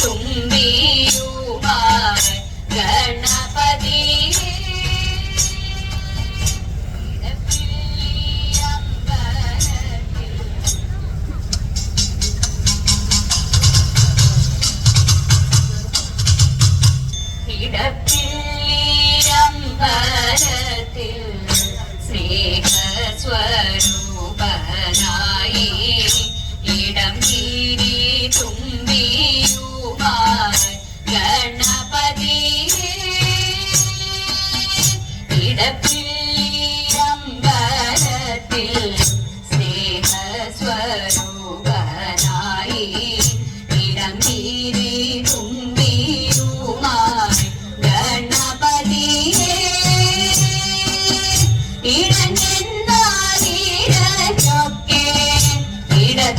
തുമ്പിയുമായി ഗണപതിയേ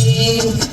Thank you.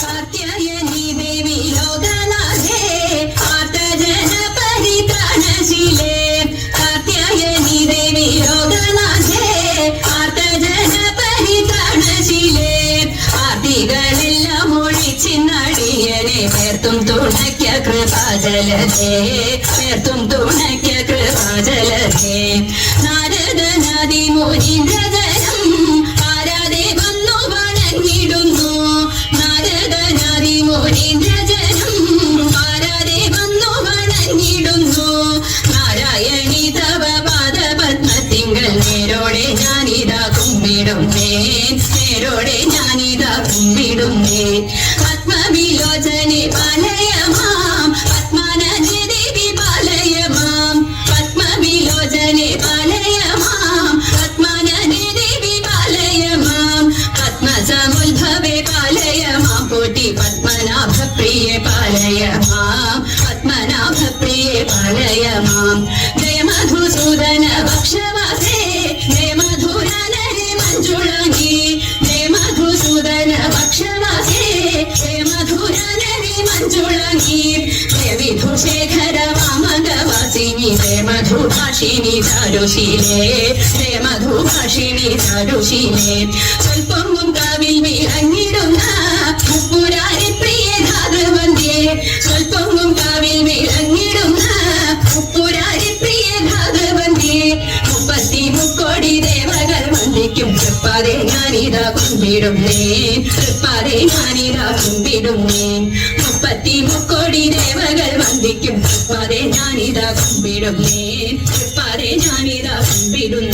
Karthyayani ദേവി ലോകനാഥേ ആർത്തജന പരിത്രാണശീലേ കാർത്യായനി ദേവി ലോകനാഥേ ആർത്തജന പരിത്രാണശീലേ ആർത്തികളെല്ലാം ഒഴിച്ചിന്നടിയനെ ചേർത്തും തുണയ്ക്ക കൃപാജലേ ചേർത്തും തുണയ്ക്ക കൃപാജലേ നാരദ നദി മുനീന്ദ്രജ കോട്ടി പത്മനാഭ പ്രിയ പാലയ മാം പത്മനാഭ പ്രിയ പാലയ മാം ജയ മധുസൂദന ഭക്ഷവാസേ ജയ മധുരനരെ മഞ്ജുളങ്ങി ജയ മധുസൂദന ഭക്ഷവാസേ ജയ മധുരനരെ മഞ്ജുളങ്ങി ജയ വിധുശേഖര വാമകവാസിനി ജയ മധുഭാഷിണി ചാരുശീലേ ജയ മധുഭാഷിണി ചാരുശീലേ. സ്വൽപ്പം കാവിൽ വിളങ്ങിടുന്ന மனிதா கும்பிடும் திருப்பாதை மனிதா கும்பிடும் முப்பத்தி முக்கோடி தேவர்கள் வந்திக்கும் திருப்பாதை ஞானிதா கும்பிடும் திருப்பாதை ஞானிதா கும்பிடும்